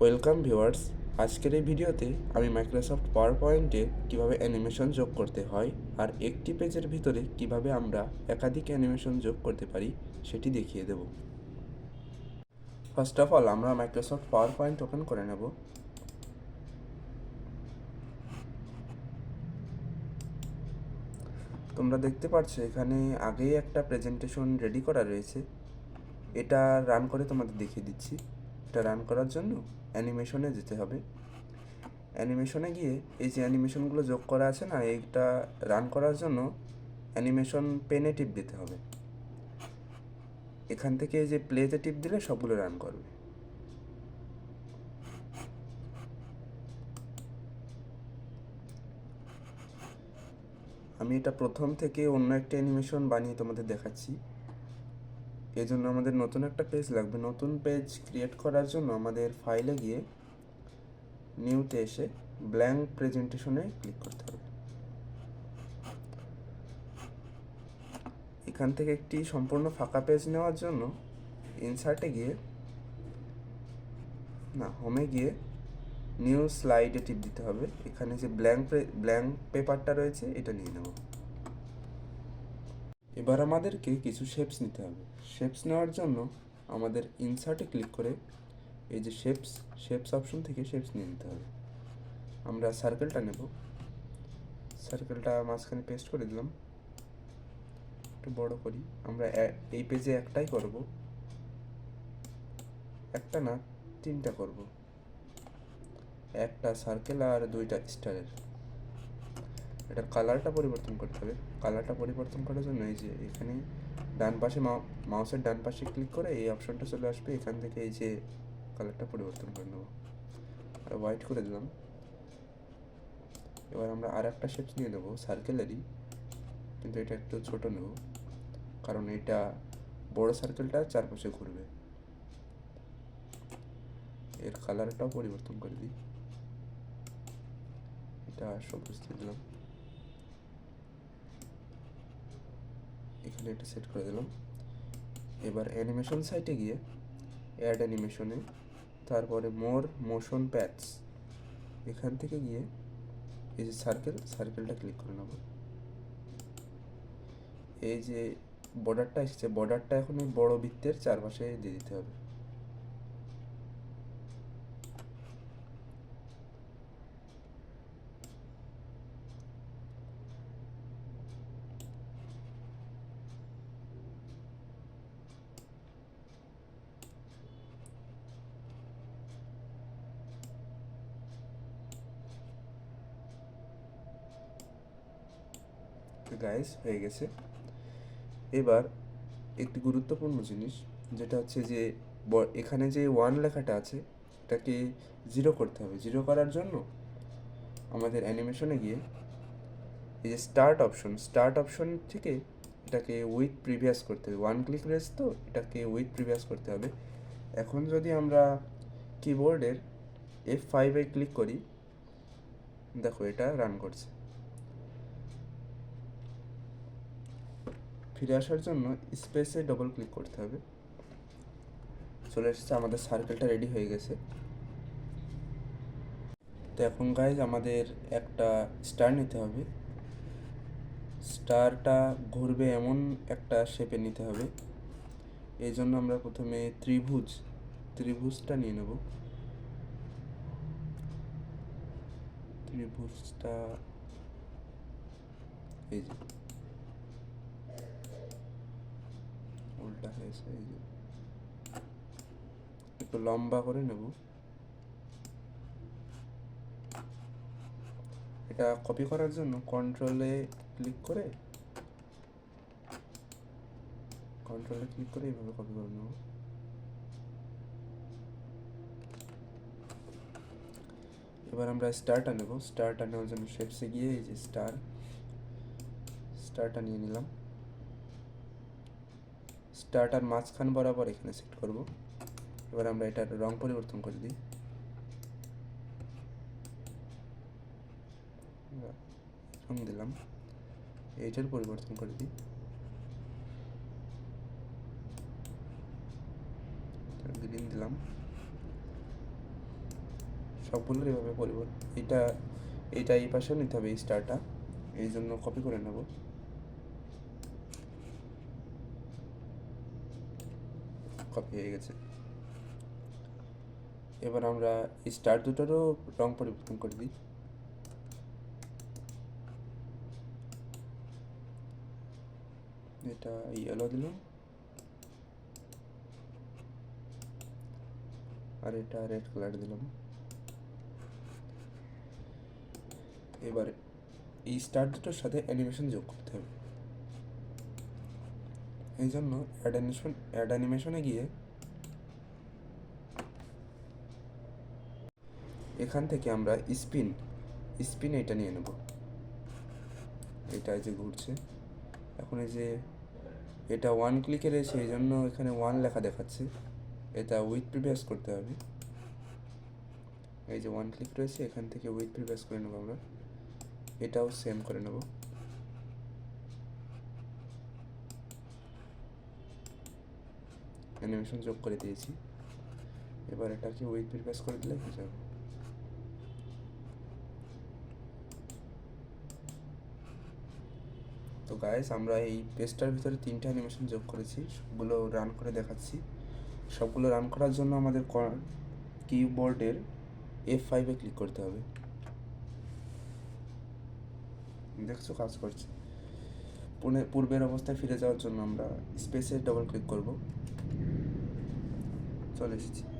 Welcome viewers, আজকের এই ভিডিওতে আমি মাইক্রোসফট পাওয়ার পয়েন্টে কীভাবে অ্যানিমেশন যোগ করতে হয় আর একটি পেজের ভিতরে কীভাবে আমরা একাধিক অ্যানিমেশন যোগ করতে পারি সেটি দেখিয়ে দেব। ফার্স্ট অফ অল আমরা মাইক্রোসফট পাওয়ার পয়েন্ট ওপেন করে নেব। তোমরা দেখতে পাচ্ছ এখানে আগেই একটা প্রেজেন্টেশন রেডি করা রয়েছে। এটা রান করে তোমাদের দেখিয়ে দিচ্ছি। এটা রান করার জন্য অ্যানিমেশনে যেতে হবে। অ্যানিমেশনে গিয়ে এই যে অ্যানিমেশনগুলো যোগ করা আছে না, এইটা রান করার জন্য অ্যানিমেশন পেনে টিপ দিতে হবে। এখান থেকে যে প্লেতে টিপ দিলে সবগুলো রান করবে। আমি এটা প্রথম থেকে অন্য একটা অ্যানিমেশন বানিয়ে তোমাদের দেখাচ্ছি। এই জন্য আমাদের নতুন একটা পেজ লাগবে। নতুন পেজ ক্রিয়েট করার জন্য আমাদের ফাইলে গিয়ে নিউতে এসে ব্ল্যাঙ্ক প্রেজেন্টেশনে ক্লিক করতে হবে। এখান থেকে একটি সম্পূর্ণ ফাঁকা পেজ নেওয়ার জন্য ইনসার্টে গিয়ে, না হোমে গিয়ে নিউ স্লাইডে টিপ দিতে হবে। এখানে যে ব্ল্যাঙ্ক ব্ল্যাঙ্ক পেপারটা রয়েছে, এটা নিয়ে নেব। এবার আমাদেরকে কিছু শেপস নিতে হবে। শেপস নেওয়ার জন্য আমাদের ইনসার্টে ক্লিক করে এই যে শেপস শেপস অপশন থেকে শেপস নিয়ে নিতে হবে। আমরা সার্কেলটা নেব। সার্কেলটা মাঝখানে পেস্ট করে দিলাম। একটু বড় করি। আমরা এই পেজে একটাই করব। একটা না, তিনটা করব। একটা সার্কেল আর দুইটা স্টারের এটার কালারটা পরিবর্তন করতে হবে। কালারটা পরিবর্তন করার জন্য এই যে এখানে ডান পাশে মাউসের ডান পাশে ক্লিক করে এই অপশনটা চলে আসবে। এখান থেকে এই যে কালারটা পরিবর্তন করে নেব। আর হোয়াইট করে দিলাম। এবার আমরা আর একটা শেপস নিয়ে নেব সার্কেলেরই কিন্তু এটা একটু ছোট নেব। কারণ এটা বড় সার্কেলটা চারপাশে ঘুরবে। এর কালারটাও পরিবর্তন করে দিই। এটা সবুজ দিয়ে দিলাম। এখানে এটা সেট করে দিলাম। এবার অ্যানিমেশন সাইটে গিয়ে অ্যাড অ্যানিমেশনে তারপরে মোর মোশন প্যাথস এখান থেকে গিয়ে এই যে সার্কেল সার্কেলটা ক্লিক করে নেব। এই যে বর্ডারটা এসেছে বর্ডারটা এখন বড় বৃত্তের চারপাশে দিয়ে দিতে হবে। গাইস হয়ে গেছে। এবার একটি গুরুত্বপূর্ণ জিনিস, যেটা হচ্ছে যে এখানে যে ওয়ান লেখাটা আছে, এটাকে জিরো করতে হবে। জিরো করার জন্য আমাদের অ্যানিমেশনে গিয়ে এই যে স্টার্ট অপশন স্টার্ট অপশন থেকে এটাকে উইথ প্রিভিয়াস করতে হবে। ওয়ান ক্লিক রেস তো, এটাকে উইথ প্রিভিয়াস করতে হবে। এখন যদি আমরা কিবোর্ডের এফ ফাইভে ক্লিক করি, দেখো এটা রান করছে। ফিরে আসার জন্য স্পেসে ডবল ক্লিক করতে হবে। চলে এসেছে আমাদের সার্কেলটা রেডি হয়ে গেছে। তো এখন গাইজ আমাদের একটা স্টার নিতে হবে। স্টারটা ঘুরবে এমন একটা শেপে নিতে হবে। এই জন্য আমরা প্রথমে ত্রিভুজ, ত্রিভুজটা নিয়ে নেব। ত্রিভুজটা, এই যে। উল্টা হয়েছে এই যে। একটু লম্বা করে নেব। এটা কপি করার জন্য কন্ট্রোলে ক্লিক করে কন্ট্রোলে ক্লিক করে এইভাবে কপি করে নেব। এবার আমরা স্টারটা নেব। স্টারটা নেওয়ার জন্য শেপসে গিয়ে এই যে স্টার স্টারটা নিয়ে নিলাম। স্টার্টার মাঝখান বরাবর এখানে সেট করব। এবার আমরা এটার রং পরিবর্তন করে দিই। রং দিলাম। এইটার পরিবর্তন করে দিই। গ্রিন দিলাম। সবগুলোর এভাবে পরিবর্তন এটা এটা এই পাশেও নিতে হবে এই স্টারটা। এই জন্য কপি করে নেব। কপি হয়ে গেছে। এবার আমরা এই স্টার দুটোরও রং পরিবর্তন করে দিই। এটা ইয়েলো দিলাম। আর এটা রেড কালার দিলাম। এবার এই স্টার দুটোর সাথে অ্যানিমেশন যোগ করতে হবে। এই জন্য অ্যাড অ্যানিমেশন গিয়ে এখান থেকে আমরা স্পিন স্পিন এটা নিয়ে নেব। এটা যে ঘুরছে। এখন এই যে এটা ওয়ান ক্লিকে রয়েছে এই জন্য এখানে ওয়ান লেখা দেখাচ্ছে। এটা উইথ প্রিভিয়াস করতে হবে। এই যে ওয়ান ক্লিক রয়েছে, এখান থেকে উইথ প্রিভিয়াস করে নেব আমরা। এটাও সেম করে নেব। অ্যানিমেশন যোগ করে দিয়েছি। এবার এটাকে উইথ প্রিভিয়াস করে দিলে হয়ে যাবে। তো গাইস আমরা এই পেজটার ভিতরে তিনটে অ্যানিমেশন যোগ করেছি, সবগুলো রান করে দেখাচ্ছি। সবগুলো রান করার জন্য আমাদের কিবোর্ডের এফ ফাইভে ক্লিক করতে হবে। দেখছ, কাজ করছে। পূর্বের অবস্থায় ফিরে যাওয়ার জন্য আমরা স্পেসে ডবল ক্লিক করব। চলে এসেছি।